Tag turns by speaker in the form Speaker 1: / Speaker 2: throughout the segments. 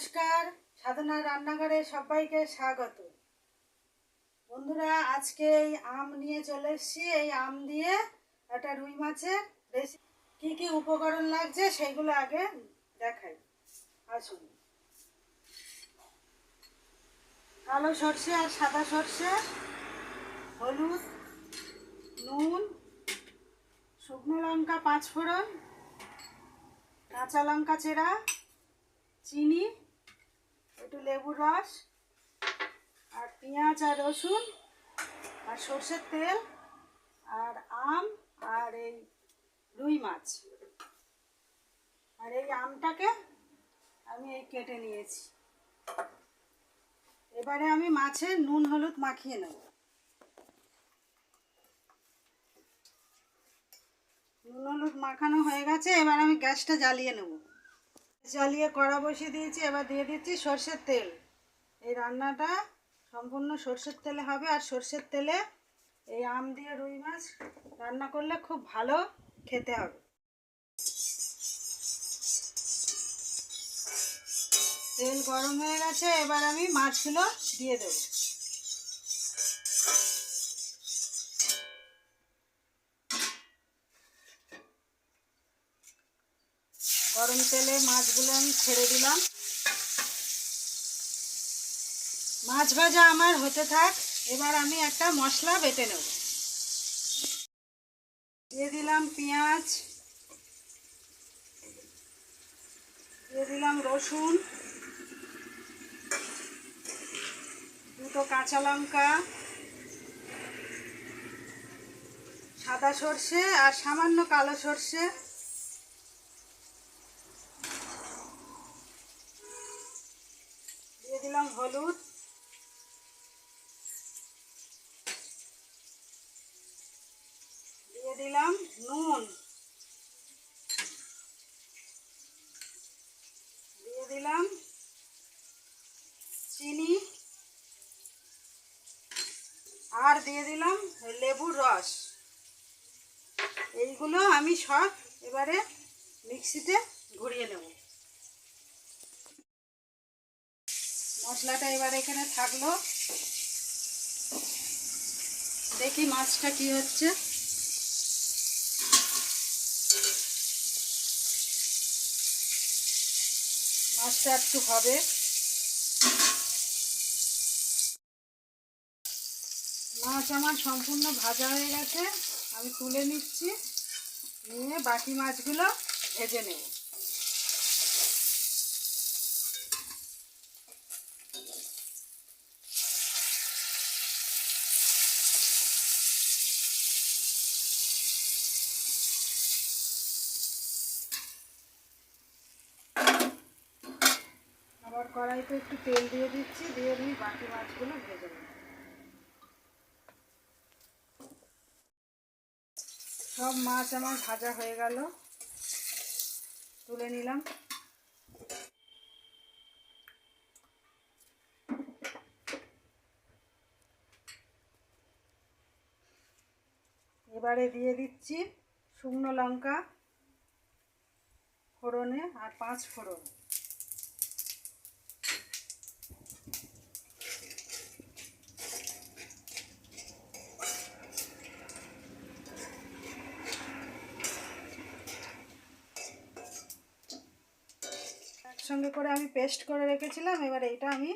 Speaker 1: নমস্কার, সাধনা রান্নাঘরে সবাইকে স্বাগত। বন্ধুরা, আজকে এই আম নিয়ে চলে এসেছি। এই আম দিয়ে একটা রুই মাছের রেসিপি কী কী উপকরণ লাগছে সেগুলো আগে দেখাই। আসুন। কালো সর্ষে আর সাদা সর্ষে, হলুদ, নুন, শুকনো লঙ্কা পাঁচ ফোড়ন কাঁচা লঙ্কা চেরা, চিনি একটু লেবুর রস, আর পেঁয়াজ আর রসুন, আর সর্ষের তেল, আর আম, আর এই রুই মাছ। আর এই আমটাকে আমি এই কেটে নিয়েছি। এবারে আমি মাছে নুন হলুদ মাখিয়ে নেব। নুন হলুদ মাখানো হয়ে গেছে, এবার আমি গ্যাসটা জ্বালিয়ে নেব। জ্বালিয়ে কড়া বসিয়ে দিয়েছি, এবার দিয়ে দিচ্ছি সর্ষের তেল। এই রান্নাটা সম্পূর্ণ সর্ষের তেলে হবে, আর সর্ষের তেলে এই আম দিয়ে রুই মাছ রান্না করলে খুব ভালো খেতে হবে। তেল গরম হয়ে গেছে, এবার আমি মাছগুলো দিয়ে দেব। গরম তেলে মাছগুলো আমি ছেড়ে দিলাম। মাছ ভাজা আমার হতে থাক, এবার আমি একটা মশলা বেটে নেব। দিয়ে দিলাম পেঁয়াজ, দিয়ে দিলাম রসুন, দুটো কাঁচা লঙ্কা, সাদা সর্ষে আর সামান্য কালো সর্ষে দিয়ে দিলাম হলুদ। দিয়ে দিলাম নুন। দিয়ে দিলাম চিনি। আর দিয়ে দিলাম লেবুর রস। এইগুলো আমি সব এবারে মিক্সিতে ঘুরিয়ে নেব। মশলাটা এবার এখানে থাকল। দেখি মাছটা কি হচ্ছে। মাছটা একটু হবে। মাছ আমার সম্পূর্ণ ভাজা হয়ে গেছে। আমি তুলে নিচ্ছি। নিয়ে বাকি মাছগুলো ভেজে নেব। আবার কড়াইতে একটু তেল দিয়ে দিচ্ছি, দিয়ে আমি বাকি মাছগুলো ভেজে নেব। সব মাছ আমার ভাজা হয়ে গেল। তুলে নিলাম। এবারে দিয়ে দিচ্ছি শুকনো লঙ্কা ফোড়নে আর পাঁচ ফোড়ন। একসঙ্গে করে আমি পেস্ট করে রেখেছিলাম, এবার এইটা আমি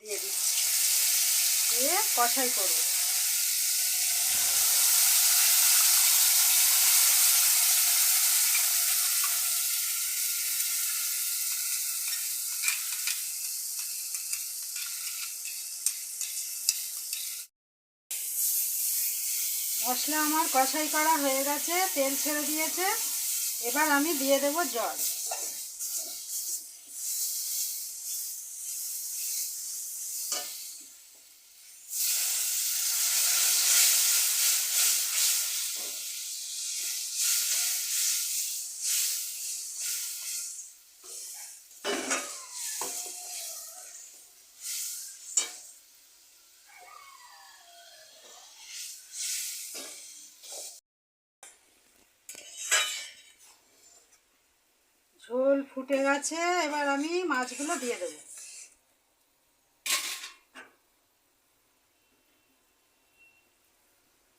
Speaker 1: দিয়ে দিচ্ছি। দিয়ে কষাই করব। মশলা আমার কষাই করা হয়ে গেছে, তেল ছেড়ে দিয়েছে। এবার আমি দিয়ে দেব জল। ফুটে গেছে, এবার আমি মাছগুলো দিয়ে দেবো।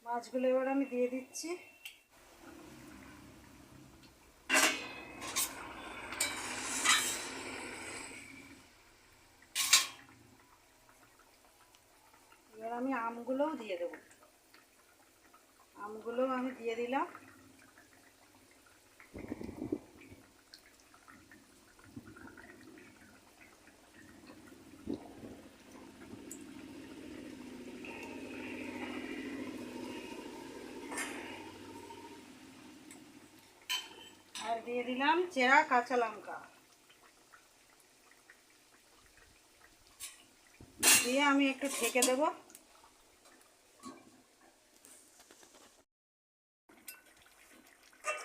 Speaker 1: মাছগুলো এবার আমি দিয়ে দিচ্ছি। এবার আমি আমগুলোও দিয়ে দেবো। আমগুলোও আমি দিয়ে দিলাম। আর দিয়ে দিলাম চেরা কাঁচা লঙ্কা। দিয়ে আমি একটু ঢেকে দেব।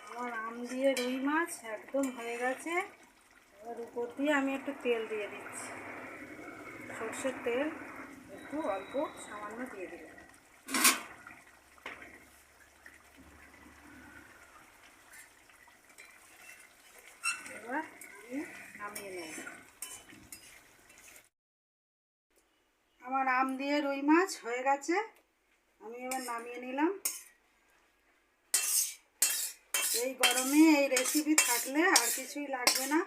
Speaker 1: আমার আম দিয়ে রুই মাছ একদম হয়ে গেছে। এবার উপর দিয়ে আমি একটু তেল দিয়ে দিচ্ছি। সর্ষের তেল একটু অল্প সামান্য দিয়ে দিলাম। এবার নামিয়ে নেব আমার আম দিয়ে রুই মাছ হয়ে গেছে। আমি এবার নামিয়ে নিলাম। এই গরমে এই রেসিপি থাকলে আর কিছুই লাগবে না।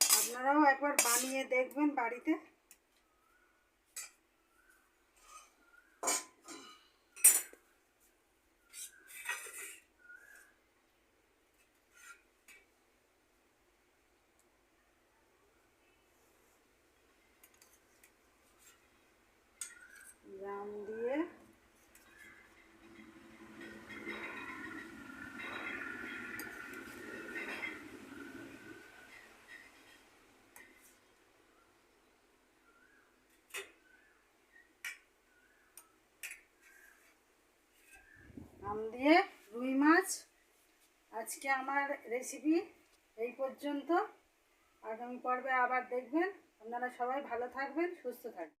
Speaker 1: আপনারাও একবার বানিয়ে দেখবেন বাড়িতে জাম দিয়ে আম দিয়ে, রুই মাছ। আজকে আমার রেসিপি এই পর্যন্ত। আগামী পর্বে আবার দেখবেন। আপনারা সবাই ভালো থাকবেন, সুস্থ থাকবেন।